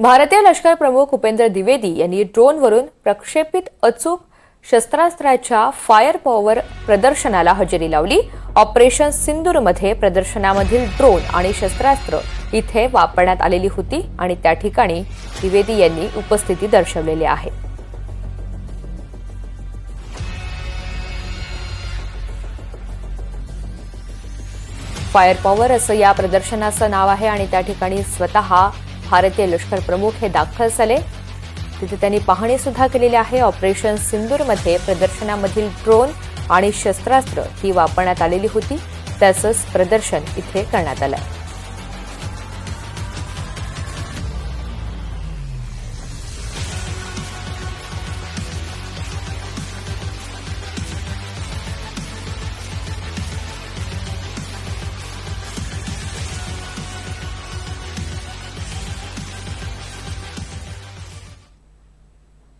भारतीय लष्कर प्रमुख उपेंद्र द्विवेदी यांनी ड्रोनवरून प्रक्षेपित अचूक शस्त्रास्त्राच्या फायर पॉवर प्रदर्शनाला हजेरी लावली. ऑपरेशन सिंदूरमध्ये प्रदर्शनामधील ड्रोन आणि शस्त्रास्त्र इथे वापरण्यात आलेली होती आणि त्या ठिकाणी द्विवेदी यांनी उपस्थिती दर्शवलेली आहे. फायर पॉवर असं या प्रदर्शनाचं नाव आहे आणि त्या ठिकाणी स्वतः भारतीय लष्कर प्रमुख हे दाखल झाले. तिथे त्यांनी पाहणी सुद्धा केलेली आहे. ऑपरेशन सिंदूरमध्ये प्रदर्शनामधील ड्रोन आणि शस्त्रास्त्र ही वापरण्यात आलेली होती. त्याचंच प्रदर्शन इथे करण्यात आलं